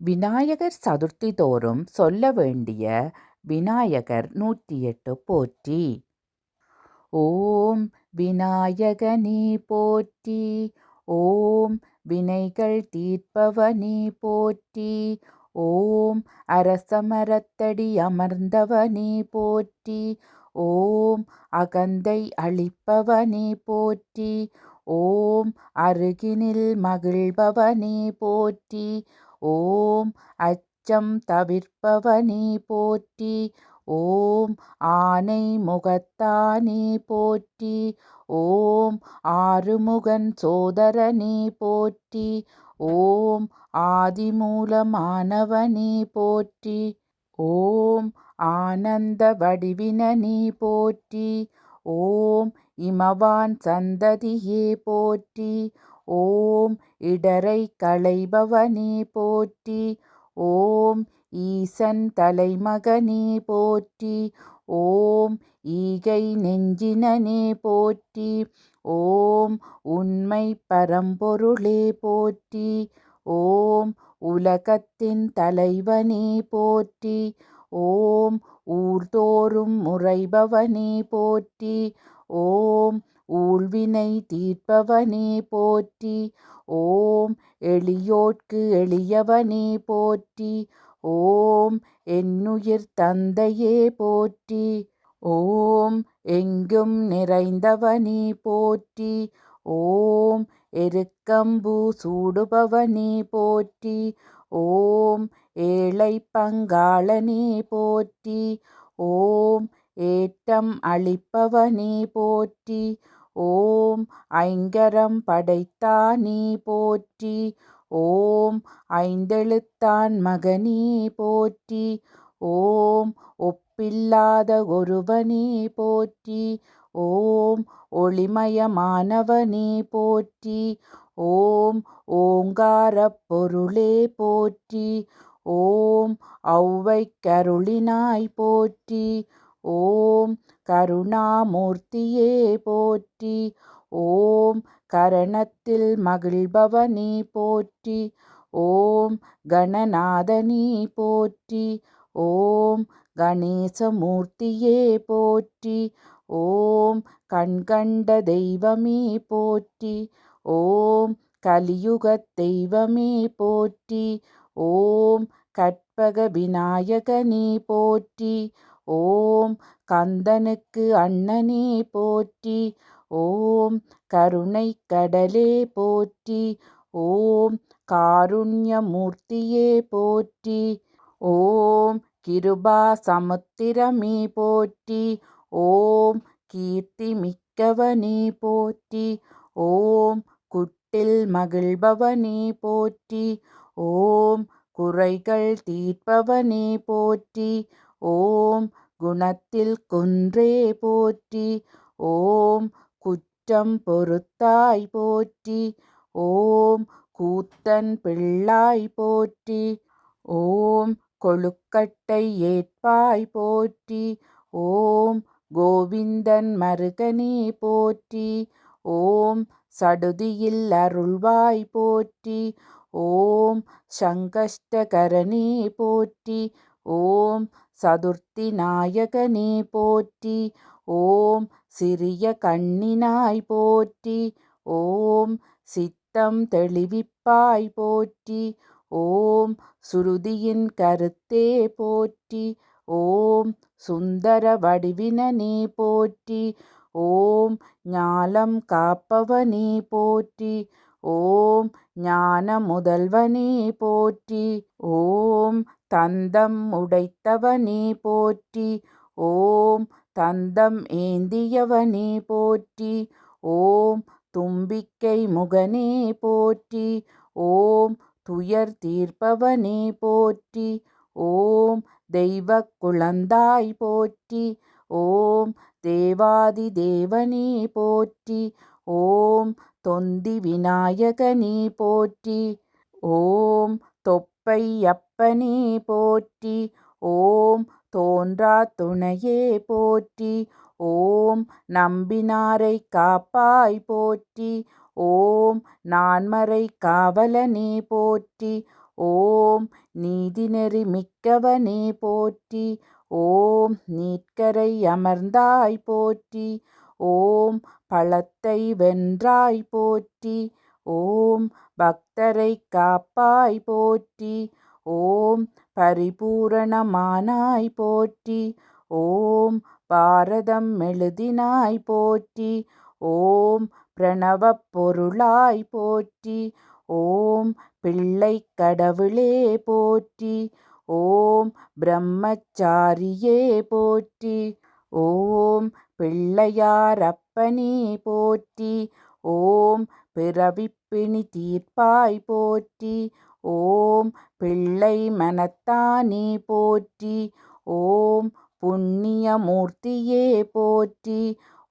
விநாயகர் சதுர்த்தி தோறும் சொல்ல வேண்டிய விநாயகர் நூற்றி எட்டு போற்றி. ஓம் விநாயகனே போற்றி ஓம் வினைகள் தீர்ப்பவனே போற்றி ஓம் அரசமரத்தடி அமர்ந்தவனே போற்றி ஓம் அகந்தை அளிப்பவனே போற்றி ஓம் அருகினில் மகிழ்பவனே போற்றி ஓம் அச்சம் தவிர்ப்பவனே போற்றி ஓம் ஆனை முகத்தானே போற்றி ஓம் ஆறுமுகன் சோதரனே போற்றி ஓம் ஆதிமூலமானவனே போற்றி ஓம் ஆனந்த வடிவினனே போற்றி ஓம் இமவான் சந்ததியே போற்றி ஓம் இடரை களைபவனே போற்றி ஓம் ஈசன் தலைமகனே போற்றி ஓம் ஈகை நெஞ்சினனே போற்றி ஓம் உண்மை பரம்பொருளே போற்றி ஓம் உலகத்தின் தலைவனே போற்றி ஓம் ஊர்தோறும் முறைபவனே போற்றி ஓம் ஊழ்வினை தீர்ப்பவனே போற்றி. ஓம் எளியோட்கு எளியவனே போற்றி. ஓம் என்னுயிர் தந்தையே போற்றி. ஓம் எங்கும் நிறைந்தவனே போற்றி. ஓம் எருக்கம்பு சூடுபவனே போற்றி. ஓம் ஏழை பங்காளனே போற்றி. ஓம் ஏற்றம் அளிப்பவனே போற்றி. ஓம் ஐங்கரம் படைத்தானே போற்றி. ஓம் ஐந்தெழுத்தான் மகனே போற்றி. ஓம் ஒப்பில்லாத ஒருவனே போற்றி. ஓம் ஒளிமயமானவனே போற்றி. ஓம் ஓங்காரப் பொருளே போற்றி. ஓம் ஔவை கருளினாய் போற்றி. ஓம் கருணாமூர்த்தியே போற்றி ஓம் கரணத்தில் மகிழ்பவனே போற்றி ஓம் கணநாதனே போற்றி ஓம் கணேசமூர்த்தியே போற்றி ஓம் கண்கண்ட தெய்வமே போற்றி ஓம் கலியுகத் தெய்வமே போற்றி ஓம் கற்பக விநாயகனே போற்றி ஓம் கந்தனுக்கு அண்ணனே போற்றி. ஓம் கருணை கடலே போற்றி. ஓம் காருண்யமூர்த்தியே போற்றி. ஓம் கிருபா சமுத்திரமே போற்றி. ஓம் கீர்த்தி மிக்கவனே போற்றி. ஓம் குட்டில் மகிழ்பவனே போற்றி. ஓம் குறைகள் தீர்ப்பவனே போற்றி. ஓம் குணத்தில் குன்றே போற்றி. ஓம் குற்றம் பொறுத்தாய் போற்றி. ஓம் கூத்தன் பிள்ளாய் போற்றி. ஓம் கொழுக்கட்டை ஏற்பாய் போற்றி. ஓம் கோவிந்தன் மருகனே போற்றி. ஓம் சடுதியில் அருள்வாய் போற்றி. ஓம் சங்கஷ்டகரணே போற்றி. ஓம் சதுர்த்தி நாயகனே போற்றி ஓம் சிறிய கண்ணினாய் போற்றி ஓம் சித்தம் தெளிவிப்பாய் போற்றி ஓம் சுருதியின் கருத்தே போற்றி ஓம் சுந்தர வடிவினனே போற்றி ஓம் ஞாலம் காப்பவனே போற்றி ஓம் ஞான முதல்வனே போற்றி ஓம் தந்தம் உடைத்தவனே போற்றி. ஓம் தந்தம் ஏந்தியவனே போற்றி. ஓம் தும்பிக்கை முகனே போற்றி. ஓம் துயர் தீர்ப்பவனே போற்றி. ஓம் தெய்வ குழந்தாய் போற்றி. ஓம் தேவாதி தேவனே போற்றி. ஓம் தொந்தி விநாயகனே போற்றி. ஓம் அப்பை அப்பனே போற்றி ஓம் தோன்றா துணையே போற்றி ஓம் நம்பினாரை காப்பாய் போற்றி ஓம் நான்மறை காவலனே போற்றி ஓம் நீதிநெறி மிக்கவனே போற்றி ஓம் நீட்கரை அமர்ந்தாய் போற்றி ஓம் பழத்தை வென்றாய் போற்றி ஓம் பக்தரை காப்பாய் போற்றி ஓம் பரிபூரணமானாய் போற்றி ஓம் பாரதம் எழுதினாய் போற்றி ஓம் பிரணவப் பொருளாய் போற்றி ஓம் பிள்ளை கடவுளே போற்றி ஓம் பிரம்மச்சாரியே போற்றி ஓம் பிள்ளையாரப்பனே போற்றி ஓம் பிறவிப்பிணி தீர்ப்பாய் போற்றி. ஓம் பிள்ளை மனத்தானே போற்றி. ஓம் புண்ணியமூர்த்தியே போற்றி.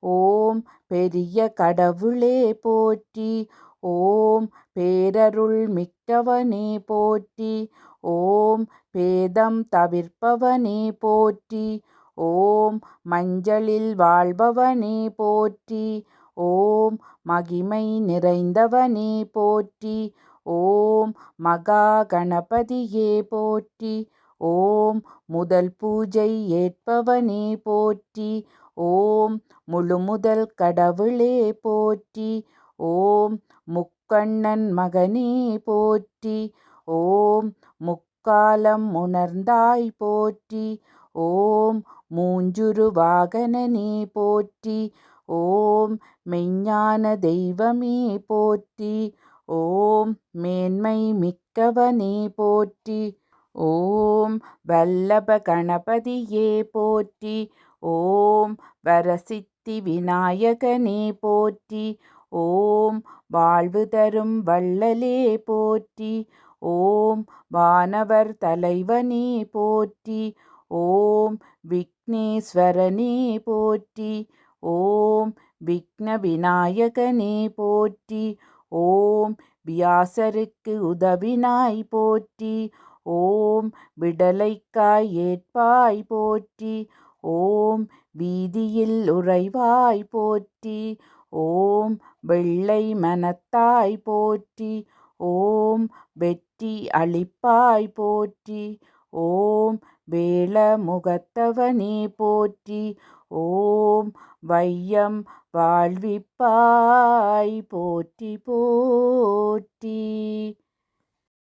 ஓம் பெரிய கடவுளே போற்றி. ஓம் பேரருள் மிக்கவனே போற்றி. ஓம் பேதம் தவிர்ப்பவனே போற்றி. ஓம் மஞ்சளில் வாழ்பவனே போற்றி. ஓம் மகிமை நிறைந்தவனே போற்றி. ஓம் மகா கணபதியே போற்றி. ஓம் முதல் பூஜை ஏற்பவனே போற்றி. ஓம் முழு முதல் கடவுளே போற்றி. ஓம் முக்கண்ணன் மகனே போற்றி. ஓம் முக்காலம் உணர்ந்தாய் போற்றி. ஓம் மூஞ்சுரு வாகனனே போற்றி. ஓம் மெய்ஞான தெய்வமே போற்றி ஓம் மேன்மை மிக்கவனே போற்றி ஓம் வல்லப கணபதியே போற்றி ஓம் வரசித்தி விநாயகனே போற்றி ஓம் வாழ்வு தரும் வள்ளலே போற்றி ஓம் வானவர் தலைவனே போற்றி ஓம் விக்னேஸ்வரனே போற்றி ஓம் விக்ன விநாயகனே போற்றி ஓம் வியாசருக்கு உதவினாய் போற்றி ஓம் விடலைக்காய் ஏற்பாய் போற்றி ஓம் வீதியில் உறைவாய் போற்றி ஓம் வெள்ளை மனத்தாய் போற்றி ஓம் வெற்றி அளிப்பாய் போற்றி ஓம் வேள முகத்தவனே போற்றி ஓம் வையம் வாழ்விப்பாய் போற்றி போற்றி.